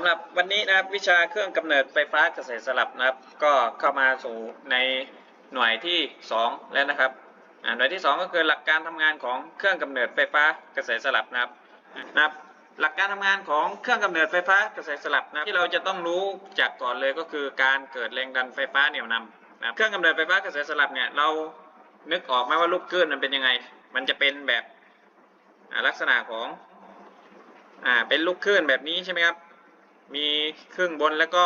ำหรับวันนี้นะครับวิชาเครื่องกำเนิดไฟฟ้าเกษตรสลับนะครับ ก็เข้ามาสู่ในหน่วยที่ 2 แล้วนะครับหน่วยที่ 2 ก็คือหลักการทำงานของเครื่องกำเนิดไฟฟ้าเกษตรสลับนะครับนะครับ หลักการทำงานของเครื่องกำเนิดไฟฟ้าเกษตรสลับนะครับที่เราจะต้องรู้จากก่อนเลยก็คือการเกิดแรงดันไฟฟ้าเหนี่ยวนำนะครับเครื่องกำเนิดไฟฟ้าเกษตรสลับเนี่ยเรานึกออกไหมว่าลูกคลื่นมันเป็นยังไง มันจะเป็นแบบลักษณะของอ่าเป็นลูกคลื่นแบบนี้ใช่ไหมครับ มีครึ่งบนแล้วก็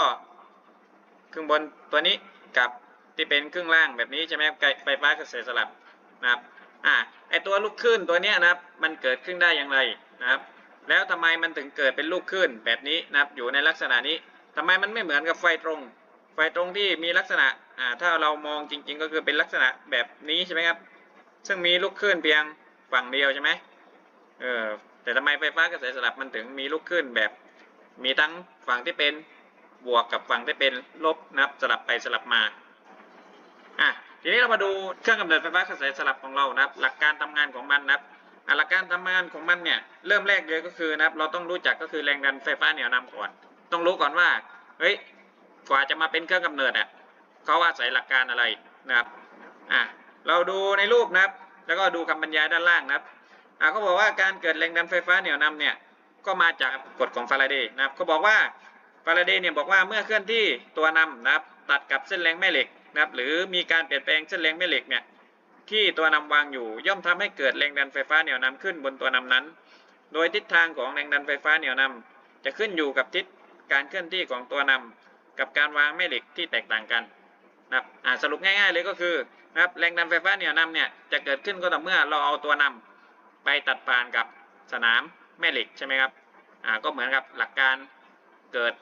ครึ่งบนตัวนี้กับที่เป็นครึ่งล่างแบบนี้ใช่ไหมครับไฟฟ้ากระแสสลับนะครับอ่าไอตัวลูกคลื่นตัวเนี้ยนะครับมันเกิดขึ้นได้อย่างไรนะครับ แล้วทำไมมันถึงเกิดเป็นลูกคลื่นแบบนี้นะครับอยู่ในลักษณะนี้ทำไมมันไม่เหมือนกับไฟตรง ไฟตรงที่มีลักษณะอ่าถ้าเรามองจริง ๆ ก็คือเป็นลักษณะแบบนี้ใช่ไหมครับซึ่งมีลูกคลื่นเพียงฝั่งเดียวใช่ไหมเออแต่ทำไมไฟฟ้ากระแสสลับมันถึงมีลูกคลื่นแบบ มีทั้งฝั่งที่เป็นบวกกับฝั่งที่เป็นลบนะครับสลับไปสลับมาอะทีนี้เรามาดูเครื่องกำเนิดไฟฟ้ากระแสสลับของเรานะครับ หลักการทำงานของมันนะครับอะหลักการทำงานของมันเนี่ยเริ่มแรกเลยก็คือนะครับ เราต้องรู้จักก็คือแรงดันไฟฟ้าเหนี่ยวนำก่อน ต้องรู้ก่อนว่าเฮ้ยกว่าจะมาเป็นเครื่องกำเนิดอะเขาอาศัยหลักการอะไรนะครับอะเราดูในรูปนะครับ แล้วก็ดูคำบรรยายด้านล่างนะครับอะเขาบอกว่าการเกิดแรงดันไฟฟ้าเหนี่ยวนำเนี่ย ก็มาจากกฎของฟาราเดย์นะครับเขาบอกว่าฟาราเดย์เนี่ยบอกว่าเมื่อเคลื่อนที่ตัวนำนะครับตัดกับเส้นแรงแม่เหล็กนะครับหรือมีการเปลี่ยนแปลงเส้นแรงแม่เหล็กเนี่ยที่ตัวนำวางอยู่ย่อมทำให้เกิดแรงดันไฟฟ้าเหนี่ยวนำขึ้นบนตัวนำนั้น โดยทิศทางของแรงดันไฟฟ้าเหนี่ยวนำจะขึ้นอยู่กับทิศการเคลื่อนที่ของตัวนำกับการวางแม่เหล็กที่แตกต่างกันนะครับสรุปง่ายๆเลยก็คือนะครับแรงดันไฟฟ้าเหนี่ยวนำเนี่ยจะเกิดขึ้นก็ต่อเมื่อเราเอาตัวนำไปตัดผ่านกับสนาม แม่เหล็กใช่ไหมครับอ่าก็เหมือนกับหลักการเกิด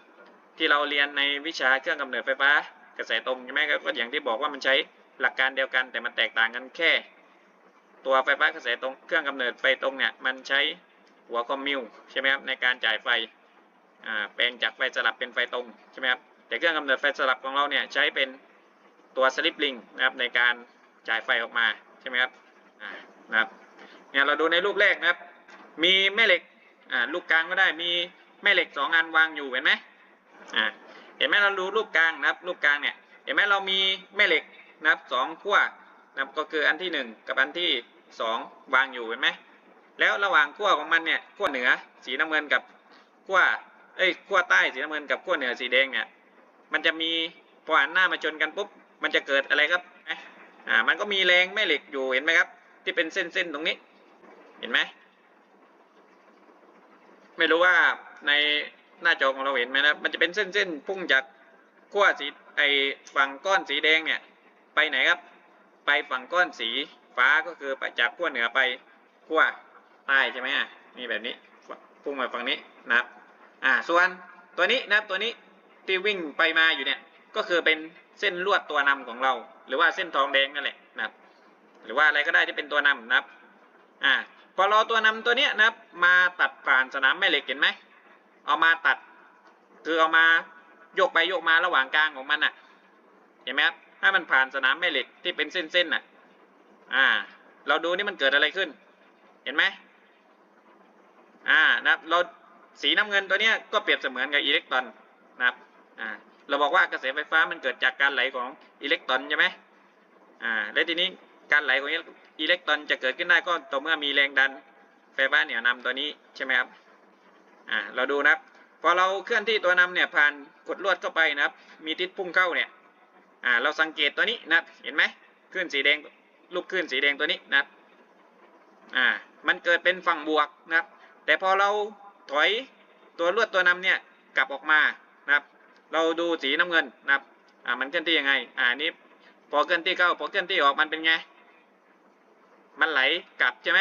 ที่เราเรียนในวิชาเครื่องกำเนิดไฟฟ้ากระแสตรงใช่ไหมครับก็อย่างที่บอกว่ามันใช้หลักการเดียวกัน แต่มันแตกต่างกันแค่ ตัวไฟฟ้ากระแสตรงเครื่องกำเนิดไฟตรงเนี่ยมันใช้หัวคอมมิวใช่ไหมครับในการจ่ายไฟอ่าแปลงจากไฟสลับเป็นไฟตรงใช่ไหมครับแต่เครื่องกำเนิดไฟสลับของเราเนี่ยใช้เป็นตัวสลิปลิงนะครับในการจ่ายไฟออกมาใช่ไหมครับอ่านะครับเนี่ยเราดูในรูปแรกนะครับ มีแม่เหล็กอ่าลูกกลางก็ได้มีแม่เหล็กสองอันวางอยู่เห็นไหมอ่าเห็นไหมเราดูลูกกลางนะครับลูกกลางเนี่ยเห็นไหมเรามีแม่เหล็กนะครับสองขั้วนะครับก็คืออันที่หนึ่งกับอันที่สองวางอยู่เห็นไหมแล้วระหว่างขั้วของมันเนี่ยขั้วเหนือสีน้ำเงินกับขั้วเอ้ยขั้วใต้สีน้ำเงินกับขั้วเหนือสีแดงเนี่ยมันจะมีพอหันหน้ามาชนกันปุ๊บมันจะเกิดอะไรครับอ่ามันก็มีแรงแม่เหล็กอยู่เห็นไหมครับ ที่เป็นเส้นๆตรงนี้ เห็นไหม ไม่รู้ว่าในหน้าจอของเราเห็นไหมนะมันจะเป็นเส้นๆพุ่งจากขั้วสีไอฝั่งก้อนสีแดงเนี่ยไปไหนครับ ไปฝั่งก้อนสีฟ้าก็คือไปจากขั้วเหนือไปขั้วใต้ใช่ไหมอะนี่แบบนี้พุ่งมาฝั่งนี้นะครับอ่าส่วนตัวนี้นะครับตัวนี้ที่วิ่งไปมาอยู่เนี่ยก็คือเป็นเส้นลวดตัวนำของเรา หรือว่าเส้นทองแดงนั่นแหละนะครับหรือว่าอะไรก็ได้ที่เป็นตัวนำนะครับอ่า พอราตัวนำตัวเนี้ยนะครับ มาตัดผ่านสนามแม่เหล็กเห็นไหมเอามาตัด คือเอามาโยกไปโยกมาระหว่างกลางของมันอะเห็นไหมครับถ้ามันผ่านสนามแม่เหล็กที่เป็นเส้นๆน่ะ อ่า เราดูนี่มันเกิดอะไรขึ้น เห็นไหมอ่านะครับเราสีน้ำเงินตัวเนี้ยก็เปรียบเสมือนกับอิเล็กตรอนนะครับอ่าเราบอกว่ากระแสไฟฟ้ามันเกิดจากการไหลของอิเล็กตรอนใช่ไหมอ่าและทีนี้ การไหลของอิเล็กตรอนจะเกิดขึ้นได้ก็ต่อเมื่อมีแรงดันไฟฟ้าเหนี่ยวนำตัวนี้ใช่ไหมครับอ่าเราดูนะครับพอเราเคลื่อนที่ตัวนำเนี่ยผ่านกดลวดเข้าไปนะครับ มีทิศพุ่งเข้าเนี่ยอ่าเราสังเกตตัวนี้นะครับเห็นไหมคลื่นสีแดงลูกคลื่นสีแดงตัวนี้นะครับอ่ามันเกิดเป็นฝั่งบวกนะครับ แต่พอเราถอยตัวลวดตัวนำเนี่ยกลับออกมานะครับ เราดูสีน้ำเงินนะครับอ่ามันเคลื่อนที่ยังไงอ่านี้พอเคลื่อนที่เข้าพอเคลื่อนที่ออกมันเป็นไง มันไหลกลับใช่ไหม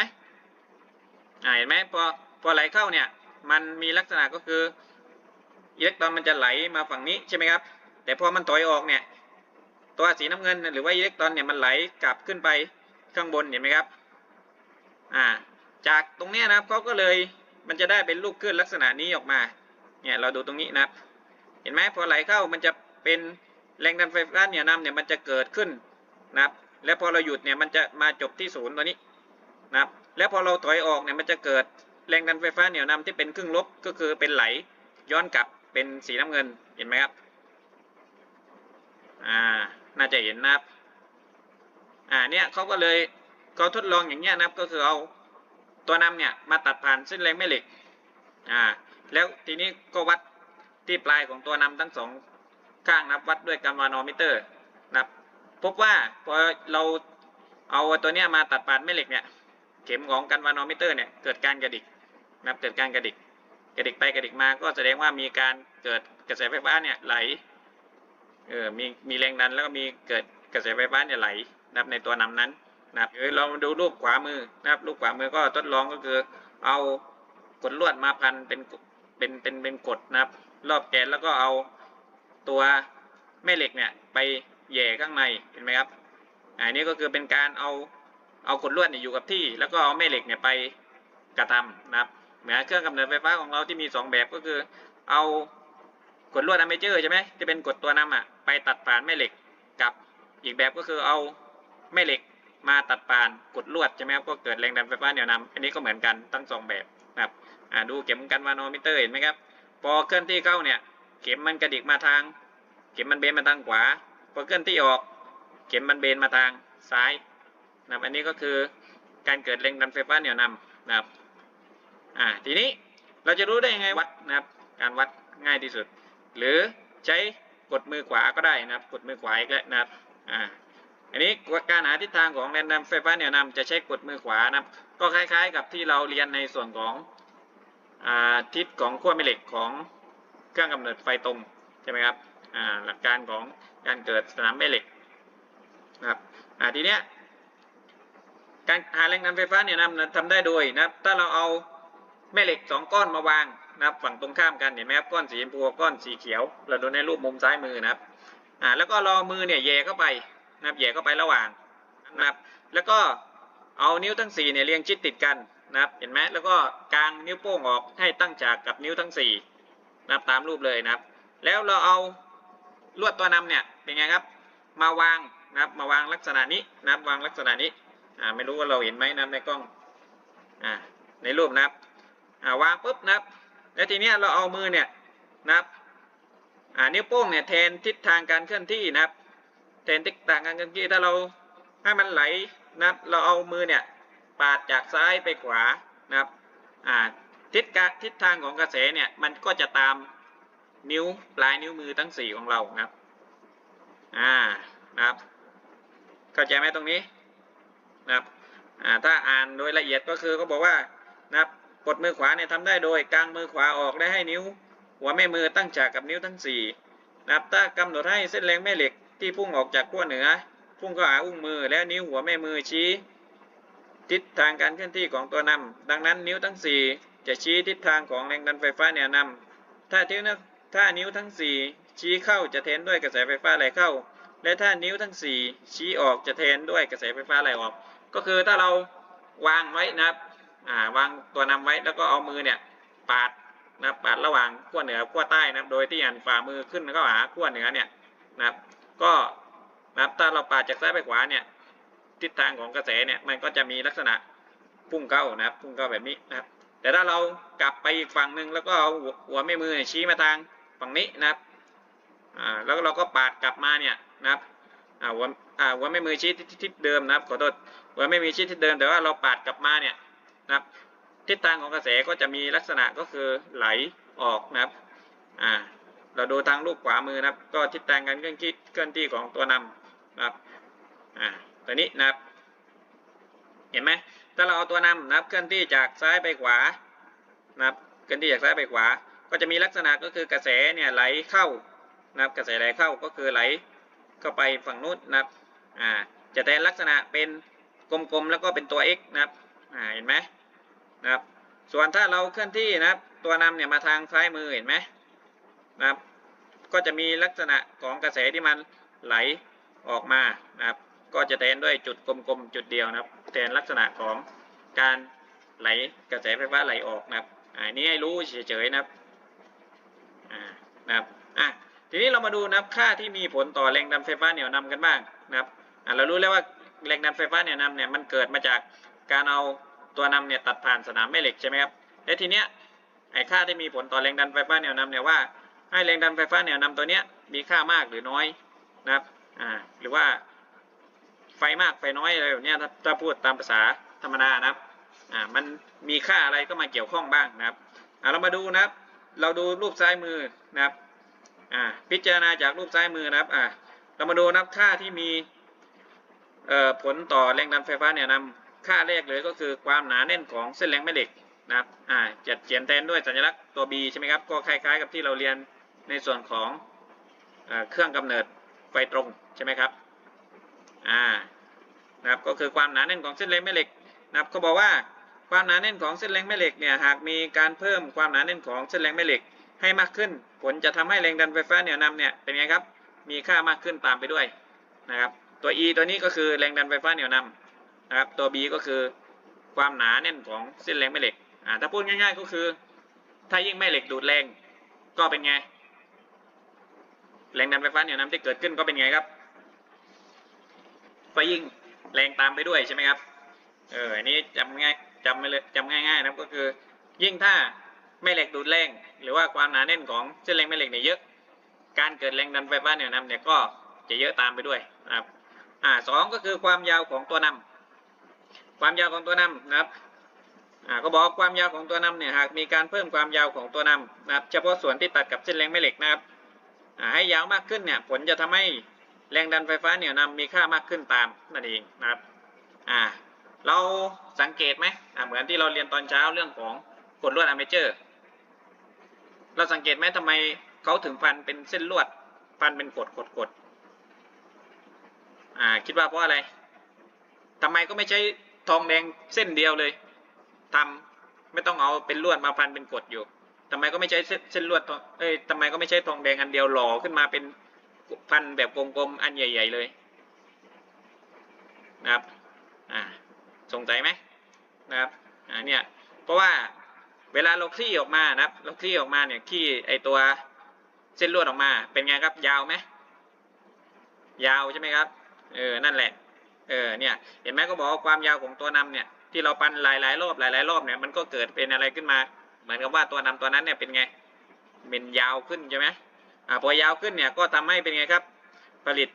เห็นไหมพอพอไหลเข้าเนี่ย มันมีลักษณะก็คืออิเล็กตรอนมันจะไหลมาฝั่งนี้ใช่ไหมครับ แต่พอมันถอยออกเนี่ย ตัวสีน้ำเงินหรือว่าอิเล็กตรอนเนี่ยมันไหลกลับขึ้นไปข้างบนเห็นไหมครับ อ่า จากตรงนี้นะครับเขาก็เลยมันจะได้เป็นลูกคลื่นลักษณะนี้ออกมา เนี่ยเราดูตรงนี้นะครับ เห็นไหมพอไหลเข้ามันจะเป็นแรงดันไฟฟ้าเหนี่ยวนำเนี่ยมันจะเกิดขึ้นนะครับ แล้วพอเราหยุดเนี่ยมันจะมาจบที่ศูนย์ตัวนี้นะครับแล้วพอเราถอยออกเนี่ยมันจะเกิดแรงดันไฟฟ้าเหนี่ยวนำที่เป็นครึ่งลบก็คือเป็นไหลย้อนกลับเป็นสีน้ำเงินเห็นไหมครับอ่าน่าจะเห็นนะครับอ่าเนี่ยเขาก็เลยเขาทดลองอย่างเงี้ยนะครับก็คือเอาตัวนำเนี่ยมาตัดผ่านเส้นแรงแม่เหล็กอ่าแล้วทีนี้ก็วัดที่ปลายของตัวนำทั้งสองข้างนะครับวัดด้วยการวานอมิเตอร์ พบว่าพอเราเอาตัวเนี้ยมาตัดผ่านแม่เหล็กเนี่ยเข็มของกันวานอมิเตอร์เนี่ยเกิดการกระดิกนะครับเกิดการกระดิกกระดิกไปกระดิกมาก็แสดงว่ามีการเกิดกระแสไฟฟ้าเนี่ยไหลเออมีมีแรงดันแล้วก็มีเกิดกระแสไฟฟ้าเนี่ยไหลนะครับในตัวนำนั้นนะครับเดี๋ยวเราดูรูปขวามือนะครับรูปขวามือก็ทดลองก็คือเอาขดลวดมาพันเป็นเป็นเป็นเป็นกดนะครับรอบแกนแล้วก็เอาตัวแม่เหล็กเนี่ยไป แย่ข้างในเห็นไหมครับอันนี้ก็คือเป็นการเอาเอาขดลวดเนี่ยอยู่กับที่ แล้วก็เอาแม่เหล็กเนี่ยไปกระทำนะครับเหมือนเครื่องกำเนิดไฟฟ้าของเราที่มีสองแบบก็คือ เอากดลวดอะเมเจอร์ใช่ไหมที่เป็นกดตัวนำอะไปตัดผ่านแม่เหล็กกับอีกแบบก็คือเอาแม่เหล็กมาตัดผ่านกดลวดใช่ไหมครับก็เกิดแรงดันไฟฟ้าเหนี่ยวนำอันนี้ก็เหมือนกันทั้งสองแบบนะครับอ่าดูเข็มกันวานอมิเตอร์เห็นไหมครับพอเคลื่อนที่เข้าเนี่ยเข็มมันกระดิกมาทาง เข็มมันเบนมาทางขวา พอเคลื่อนที่ออก เข็มมันเบนมาทางซ้ายนะครับอันนี้ก็คือการเกิดแรงดันไฟฟ้าเหนี่ยวนำนะครับอ่าทีนี้เราจะรู้ได้ยังไงวัดนะครับ การวัดง่ายที่สุด หรือใช้กดมือขวาก็ได้นะครับ กดมือขวาอีกแล้วนะครับอ่าอันนี้การหาทิศทางของแรงดันไฟฟ้าเหนี่ยวนำจะใช้กดมือขวานะครับ ก็คล้ายๆ กับที่เราเรียนในส่วนของอ่าทิศของขั้วแม่เหล็กของเครื่องกำเนิดไฟตรงใช่ไหมครับ หลักการของการเกิดสนามแม่เหล็กนะครับอ่าทีเนี้ยการหาแรงดันไฟฟ้าเนี่ยนะทำได้โดยนะครับถ้าเราเอาแม่เหล็กสองก้อนมาวางนะครับฝั่งตรงข้ามกันเห็นไหมครับก้อนสีชมพูกับก้อนสีเขียว เราดูในรูปมุมซ้ายมือนะครับอ่าแล้วก็รอมือเนี่ยแย่เข้าไปนะครับแย่เข้าไประหว่างนะครับแล้วก็เอานิ้วทั้งสี่เนี่ยเรียงชิดติดกันนะครับเห็นไหมแล้วก็กางนิ้วโป้งออกให้ตั้งฉากกับนิ้วทั้งสี่นะครับตามรูปเลยนะครับ แล้วเราเอา ลวดตัวนำเนี่ยเป็นไงครับ มาวางนะครับมาวางลักษณะนี้นะครับวางลักษณะนี้อ่าไม่รู้ว่าเราเห็นไหมนะในกล้องอ่าในรูปนะครับอ่าวางปุ๊บนะครับ แล้วทีเนี้ยเราเอามือเนี่ยนะครับอ่านิ้วโป้งเนี่ยแทนทิศทางการเคลื่อนที่นะครับ แทนทิศทางการเคลื่อนที่ถ้าเราให้มันไหลนะครับ เราเอามือเนี่ยปาดจากซ้ายไปขวานะครับอ่าทิศกะทิศทางของกระแสเนี่ยมันก็จะตาม นิ้วปลายนิ้วมือทั้งสี่ของเรานะครับ อ่านะครับ เข้าใจไหมตรงนี้นะครับ อ่า ถ้าอ่านโดยละเอียดก็คือเขาบอกว่านะครับกดมือขวาเนี่ยทำได้โดยกางมือขวาออกและให้นิ้ว หัวแม่มือตั้งฉากกับนิ้วทั้งสี่นะครับ ถ้ากำหนดให้เส้นแรงแม่เหล็กที่พุ่งออกจากขั้วเหนือ พุ่งเข้าหาอุ้งมือ แล้วนิ้วหัวแม่มือชี้ ทิศทางการเคลื่อนที่ของตัวนำดังนั้นนิ้วทั้งสี่จะชี้ทิศทางของแรงดันไฟฟ้าแนวนำถ้าทิ้วนะ ถ้านิ้วทั้งสี่ชี้เข้าจะแทนด้วยกระแสไฟฟ้าไหลเข้า และถ้านิ้วทั้งสี่ชี้ออกจะแทนด้วยกระแสไฟฟ้าไหลออก ก็คือถ้าเราวางไว้นะครับวางตัวนำไว้แล้วก็เอามือเนี่ยปาดนะปาดระหว่างขั้วเหนือขั้วใต้นะโดยที่หันฝ่ามือขึ้นเข้าหาขั้วเหนือเนี่ยนะครับ ก็นะครับถ้าเราปาดจากซ้ายไปขวาเนี่ยทิศทางของกระแสเนี่ยมันก็จะมีลักษณะพุ่งเข้านะครับพุ่งเข้าแบบนี้นะครับ แต่ถ้าเรากลับไปอีกฝั่งหนึ่งแล้วก็เอาหัวแม่มือชี้มาทาง ฝั่งนี้นะครับอ่าแล้วเราก็ปาดกลับมาเนี่ยนะครับอ่าหัวอ่าหัวแม่มือชี้ทิศเดิมนะครับขอโทษหัวแม่มือชี้ทิศเดิมแต่ว่าเราปาดกลับมาเนี่ยนะครับทิศทางของกระแสก็จะมีลักษณะก็คือไหลออกนะครับอ่าเราดูทางรูปขวามือนะครับ ก็ทิศทางการเคลื่อนที่เคลื่อนที่ของตัวนำนะครับอ่าตัวนี้นะครับ เห็นไหมถ้าเราเอาตัวนำนะครับเคลื่อนที่จากซ้ายไปขวานะครับเคลื่อนที่จากซ้ายไปขวา ก็จะมีลักษณะก็คือกระแสเนี่ยไหลเข้านะครับกระแสไหลเข้าก็คือไหลเข้าไปฝั่งนู้นนะครับอ่าจะแทนลักษณะเป็นกลมๆแล้วก็เป็นตัว x นะครับอ่าเห็นไหมนะครับส่วนถ้าเราเคลื่อนที่นะครับตัวนำเนี่ยมาทางซ้ายมือเห็นไหมนะครับก็จะมีลักษณะของกระแสที่มันไหลออกมานะครับก็จะแทนด้วยจุดกลมๆจุดเดียวนะครับ แทนลักษณะของการไหลกระแสไฟฟ้าไหลออกนะครับอ่านี้ให้รู้เฉยๆนะครับ นะครับอะทีนี้เรามาดูนะครับค่าที่มีผลต่อแรงดันไฟฟ้าเหนี่ยวนำกันบ้างนะครับอ่าเรารู้แล้วว่าแรงดันไฟฟ้าเหนี่ยวนำเนี่ยมันเกิดมาจากการเอาตัวนำเนี่ยตัดผ่านสนามแม่เหล็กใช่ไหมครับและทีเนี้ยไอ้ค่าที่มีผลต่อแรงดันไฟฟ้าเหนี่ยวนำเนี่ยว่าให้แรงดันไฟฟ้าแนวนำตัวเนี้ยมีค่ามากหรือน้อยนะครับอ่าหรือว่าไฟมากไฟน้อยอะไรแบบนี้ถ้าถ้าพูดตามภาษาธรรมดานะครับอ่ามันมีค่าอะไรก็มาเกี่ยวข้องบ้างนะครับอ่าเรามาดูนะครับ เราดูรูปซ้ายมือนะครับอ่าพิจารณาจากรูปซ้ายมือนะครับอ่าเรามาดูนับค่าที่มีเอ่อผลต่อแรงดันไฟฟ้าแนวนำค่าแรกเลยก็คือความหนาแน่นของเส้นแรงแม่เหล็กนะครับอ่าจะเขียนแทนด้วยสัญลักษณ์ตัว B ใช่ไหมครับก็คล้ายๆกับที่เราเรียนในส่วนของเอเครื่องกำเนิดไฟตรงใช่ไหมครับอ่านะครับก็คือความหนาแน่นของเส้นแรงแม่เหล็กนะครับเขาบอกว่า ความหนาแน่นของเส้นแรงแม่เหล็กเนี่ยหากมีการเพิ่มความหนาแน่นของเส้นแรงแม่เหล็กให้มากขึ้น ผลจะทำให้แรงดันไฟฟ้าเหนี่ยวนำเนี่ยเป็นไงครับมีค่ามากขึ้นตามไปด้วยนะครับตัว E ตัวนี้ก็คือแรงดันไฟฟ้าเหนี่ยวนำนะครับตัว B ก็คือความหนาแน่นของเส้นแรงแม่เหล็กอ่าถ้าพูดง่าย ๆก็คือ ถ้ายิ่งแม่เหล็กดูดแรงก็เป็นไงแรงดันไฟฟ้าเหนี่ยวนำที่เกิดขึ้นก็เป็นไงครับก็ยิ่งแรงตามไปด้วยใช่ไหมครับเอออันนี้จำง่าย จำไม่เลยจำง่ายๆนะครับก็คือ ยิ่งถ้าแม่เหล็กดูดแรง หรือว่าความหนาแน่นของเส้นแรงแม่เหล็กเนี่ยเยอะ การเกิดแรงดันไฟฟ้าเหนี่ยวนำเนี่ยก็จะเยอะตามไปด้วยนะครับอ่าสองก็คือความยาวของตัวนำความยาวของตัวนำนะครับอ่าก็บอกความยาวของตัวนำเนี่ยหากมีการเพิ่มความยาวของตัวนำนะครับ เฉพาะส่วนที่ตัดกับเส้นแรงแม่เหล็กนะครับอ่าให้ยาวมากขึ้นเนี่ยผลจะทำให้แรงดันไฟฟ้าเหนี่ยวนำมีค่ามากขึ้นตามนั่นเองนะครับอ่า เราสังเกตไหมเหมือนที่เราเรียนตอนเช้าเรื่องของกดลวดอะเมเจอร์เราสังเกตไหมทำไมเขาถึงพันเป็นเส้นลวดพันเป็นกดกดกดอ่าคิดว่าเพราะอะไรทำไมก็ไม่ใช้ทองแดงเส้นเดียวเลยทำไม่ต้องเอาเป็นลวดมาพันเป็นกดอยู่ทำไมก็ไม่ใช้เส้นลวดทองเอ้ยทำไมก็ไม่ใช้ทองแดงอันเดียวหล่อขึ้นมาเป็นพันแบบกลมๆอันใหญ่ ๆเลยนะครับอ่า สงสัยไหมนะครับอ่าเนี่ยเพราะว่าเวลาเราคลี่ออกมานะครับ เราคลี่ออกมาเนี่ยคลี่ไอตัวเส้นลวดออกมา เป็นไงครับยาวไหมยาวใช่ไหมครับเออนั่นแหละเออเนี่ยเห็นไหมก็บอกว่าความยาวของตัวนำเนี่ยที่เราปั้นหลายๆรอบหลายๆรอบเนี่ยมันก็เกิดเป็นอะไรขึ้นมา เหมือนกับว่าตัวนำตัวนั้นเนี่ยเป็นไงเป็นยาวขึ้นใช่ไหมอ่าพอยาวขึ้นเนี่ยก็ทำให้เป็นไงครับ ผลิต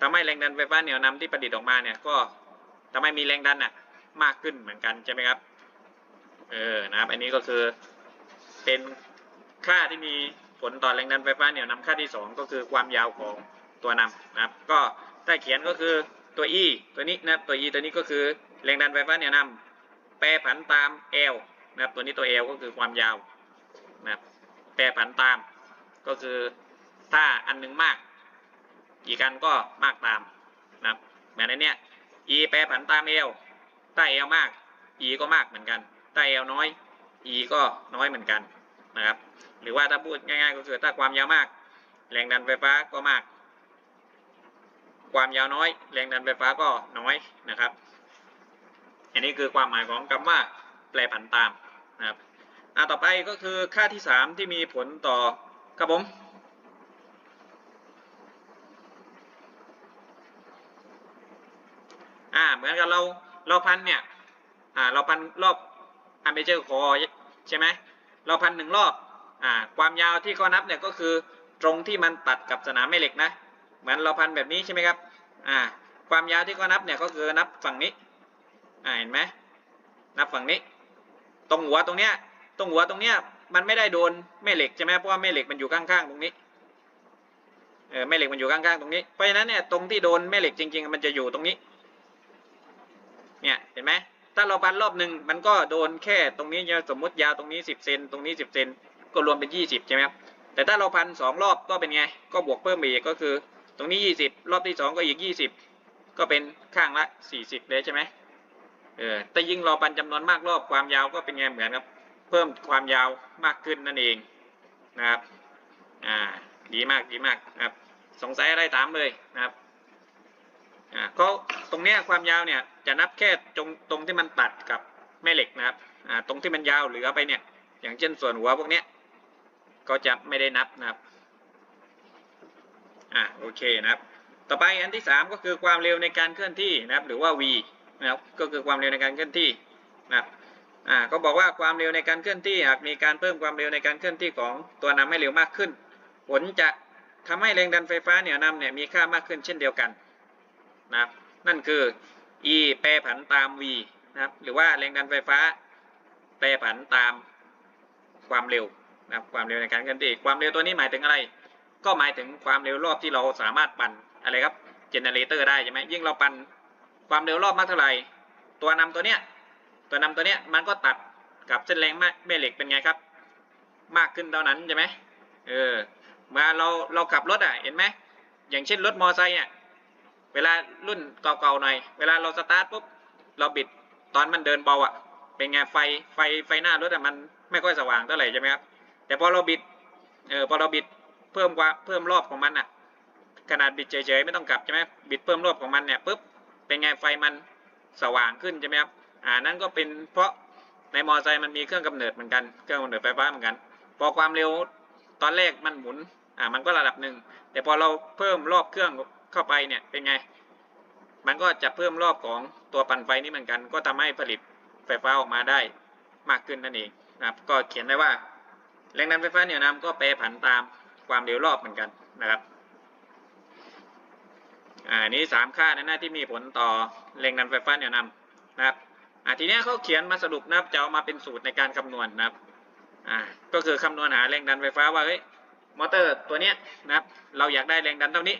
ทำให้แรงดันไฟฟ้าเหนี่ยวนำที่ผลิตออกมาเนี่ยก็ ทำให้มีแรงดันอะมากขึ้นเหมือนกันใช่ไหมครับ เออนะครับอันนี้ก็คือเป็นค่าที่มีผลต่อแรงดันไฟฟ้าเหนี่ยวนำค่าที่สองก็คือความยาวของตัวนำนะครับ ก็ถ้าเขียนก็คือตัว e ตัวนี้นะครับตัว e ตัวนี้ก็คือแรงดันไฟฟ้าเหนี่ยวนำแปรผันตาม l นะครับตัวนี้ตัว l ก็คือความยาวนะครับแปรผันตามก็คือถ้าอันหนึงมาก อีกอันก็มากตามนะครับเหมือนในเนี้ย e แปรผันตาม l ถ้า l มาก e ก็มากเหมือนกันถ้า l น้อย e ก็น้อยเหมือนกันนะครับ หรือว่าถ้าพูดง่ายๆก็คือถ้าความยาวมาก แรงดันไฟฟ้าก็มาก ความยาวน้อย แรงดันไฟฟ้าก็น้อยนะครับ อันนี้คือความหมายของคำว่าแปรผันตามนะครับอ่าต่อไปก็คือค่าที่สามที่มีผลต่อครับผม อ่าเหมือนกับเราเราพันเนี่ยอ่าเราพันรอบอัมเบเจอร์คอใช่ไหมเราพันหนึ่งรอบอ่าความยาวที่เขานับเนี่ยก็คือตรงที่มันตัดกับสนามแม่เหล็กนะเหมือนเราพันแบบนี้ใช่ไหมครับอ่าความยาวที่เขานับเนี่ยก็คือนับฝั่งนี้อ่าเห็นไหมนับฝั่งนี้ ตรงหัวตรงเนี้ยตรงหัวตรงเนี้ยมันไม่ได้โดนแม่เหล็กใช่ไหมเพราะว่าแม่เหล็กมันอยู่ข้างๆตรงนี้เออแม่เหล็กมันอยู่ข้างๆตรงนี้เพราะฉะนั้นเนี่ยตรงที่โดนแม่เหล็กจริง ๆ มันจะอยู่ตรงนี้ เนี่ยเห็นไหมถ้าเราพันรอบหนึ่งมันก็โดนแค่ตรงนี้เนี่ยสมมติยาวตรงนี้สิบเซนตรงนี้สิบเซนก็รวมเป็นยี่สิบใช่ไหมครับแต่ถ้าเราพันสองรอบก็เป็นไง ก็บวกเพิ่มไปอีกก็คือ ตรงนี้ยี่สิบรอบที่สองก็อีกยี่สิบก็เป็นข้างละสี่สิบเลยใช่ไหมเออแต่ยิ่งเราพันจำนวนมากรอบความยาวก็เป็นไงเหมือนครับ เพิ่มความยาวมากขึ้นนั่นเองนะครับอ่าดีมากดีมากครับสงสัยอะไรถามเลยนะครับอ่าก็ตรงเนี้ยความยาวเนี่ย จะนับแค่ตรงตรงที่มันตัดกับแม่เหล็กนะครับอ่าตรงที่มันยาวเหลือไปเนี่ยอย่างเช่นส่วนหัวพวกเนี้ยก็จะไม่ได้นับนะครับอ่าโอเคนะครับ ต่อไปอันที่สามก็คือความเร็วในการเคลื่อนที่นะครับ หรือว่า v นะครับก็คือความเร็วในการเคลื่อนที่นะครับอ่าก็บอกว่าความเร็วในการเคลื่อนที่หากมีการเพิ่มความเร็วในการเคลื่อนที่ของตัวนำให้เร็วมากขึ้น ผลจะทำให้แรงดันไฟฟ้าเหนี่ยวนำเนี่ยมีค่ามากขึ้นเช่นเดียวกันนะครับนั่นคือ E แปรผันตาม V นะครับ หรือว่าแรงดันไฟฟ้า แปรผันตามความเร็วนะครับความเร็วในการเคลื่อนที่ความเร็วตัวนี้หมายถึงอะไร ก็หมายถึงความเร็วรอบที่เราสามารถปั่นอะไรครับเจเนเรเตอร์ได้ใช่ไหมยิ่งเราปั่นความเร็วรอบมากเท่าไหร่ตัวนำตัวเนี้ยตัวนำตัวเนี้ยมันก็ตัดกับเส้นแรงแม่เหล็กเป็นไงครับ มากขึ้นเท่านั้นใช่ไหมเออมื่อเราเราขับรถอะเห็นไหมอย่างเช่นรถมอไซค์อะ เวลารุ่นเก่าๆหน่อย เวลาเราสตาร์ทปุ๊บเราบิดตอนมันเดินเบาอะเป็นไงไฟไฟไฟหน้ารถอะมันไม่ค่อยสว่างเท่าไหร่ใช่ไหมครับแต่พอเราบิดเออพอเราบิดเพิ่มกว่าเพิ่มรอบของมันอะขนาดบิดเฉยๆไม่ต้องกลับใช่ไหมบิดเพิ่มรอบของมันเนี่ยปุ๊บเป็นไงไฟมันสว่างขึ้นใช่ไหมครับอ่านั่นก็เป็นเพราะในมอเตอร์ไซค์มันมีเครื่องกำเนิดเหมือนกันเครื่องกำเนิดไฟฟ้าเหมือนกัน พอความเร็วตอนแรกมันหมุนอ่ามันก็ระดับหนึ่งแต่พอเราเพิ่มรอบเครื่อง เข้าไปเนี่ยเป็นไง มันก็จะเพิ่มรอบของตัวปั่นไฟนี้เหมือนกัน ก็ทำให้ผลิตไฟฟ้าออกมาได้มากขึ้นนั่นเองนะครับ ก็เขียนได้ว่าแรงดันไฟฟ้าเหนี่ยวนำก็แปรผันตามความเร็วรอบเหมือนกันนะครับอ่านี้สามค่านะนะที่มีผลต่อแรงดันไฟฟ้าเหนี่ยวนำนะครับอ่าทีนี้เขาเขียนมาสรุปนะครับจะเอามาเป็นสูตรในการคำนวณนะครับอ่าก็คือคำนวณหาแรงดันไฟฟ้าว่าเฮ้ยมอเตอร์ตัวเนี้ยนะครับเราอยากได้แรงดันเท่านี้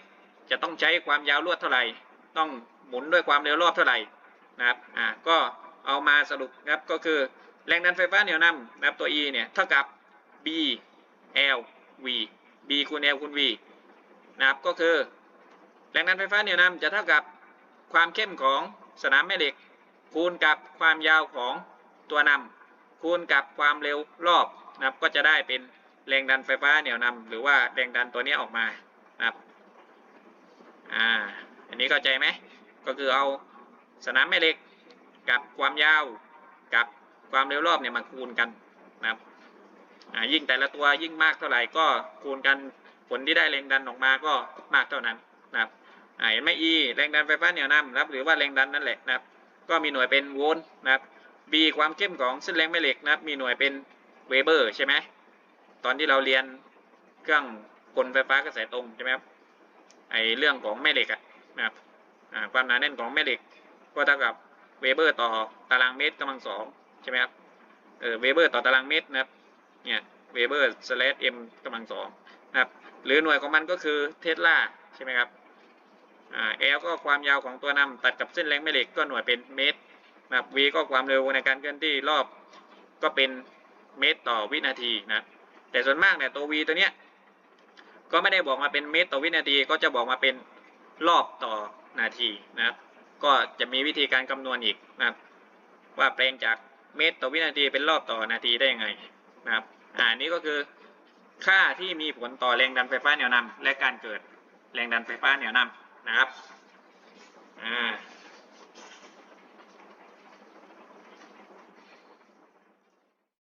จะต้องใช้ความยาวลวดเท่าไหร่ ต้องหมุนด้วยความเร็วรอบเท่าไหร่นะครับอ่าก็เอามาสรุปครับก็คือแรงดันไฟฟ้าเหนี่ยวนำนะครับตัว E เนี่ยเท่ากับ B L V B คูณ L คูณ V นะครับก็คือแรงดันไฟฟ้าเหนี่ยวนำจะเท่ากับความเข้มของสนามแม่เหล็ก คูณกับความยาวของตัวนำคูณกับความเร็วรอบนะครับก็จะได้เป็นแรงดันไฟฟ้าเหนี่ยวนำหรือว่าแรงดันตัวนี้ออกมานะครับ อ่าอันนี้เข้าใจไหมก็คือเอาสนามแม่เหล็กกับความยาวกับความเร็วรอบเนี่ยมาคูณกันนะครับอ่ายิ่งแต่ละตัวยิ่งมากเท่าไหร่ก็คูณกันผลที่ได้แรงดันออกมาก็มากเท่านั้นนะครับอ่าเห็นไหม E แรงดันไฟฟ้าเหนี่ยวนำนะครับหรือว่าแรงดันนั่นแหละนะครับ ก็มีหน่วยเป็นโวลต์นะครับ B ความเข้มของเส้นแรงแม่เหล็กนะครับ มีหน่วยเป็นเวเบอร์ใช่ไหมตอนที่เราเรียนเครื่องกลไฟฟ้ากระแสตรงใช่ไหมครับ ไอเรื่องของแม่เหล็กอะนะครับความหนาแน่นของแม่เหล็กก็เท่ากับเวเบอร์ต่อตารางเมตรกำลังสองใช่ไหมครับเออเวเบอร์ต่อตารางเมตรนะครับเนี่ยเวเบอร์สเลเอ็มกำลังสองนะครับหรือหน่วยของมันก็คือเทสลาใช่ไหมครับอ่า L ก็ความยาวของตัวนำตัดกับเส้นแรงแม่เหล็กก็หน่วยเป็นเมตรนะครับ V ก็ความเร็วในการเคลื่อนที่รอบก็เป็นเมตรต่อวินาทีนะแต่ส่วนมากเนี่ยตัว V ตัวเนี้ย ก็ไม่ได้บอกมาเป็นเมตรต่อวินาทีก็จะบอกมาเป็นรอบต่อนาทีนะครับ ก็จะมีวิธีการคำนวณอีกนะครับ ว่าแปลงจากเมตรต่อวินาทีเป็นรอบต่อนาทีได้ยังไงนะครับ อ่านี่ก็คือค่าที่มีผลต่อแรงดันไฟฟ้าเหนี่ยวนำและการเกิดแรงดันไฟฟ้าเหนี่ยวนำนะครับ อ่า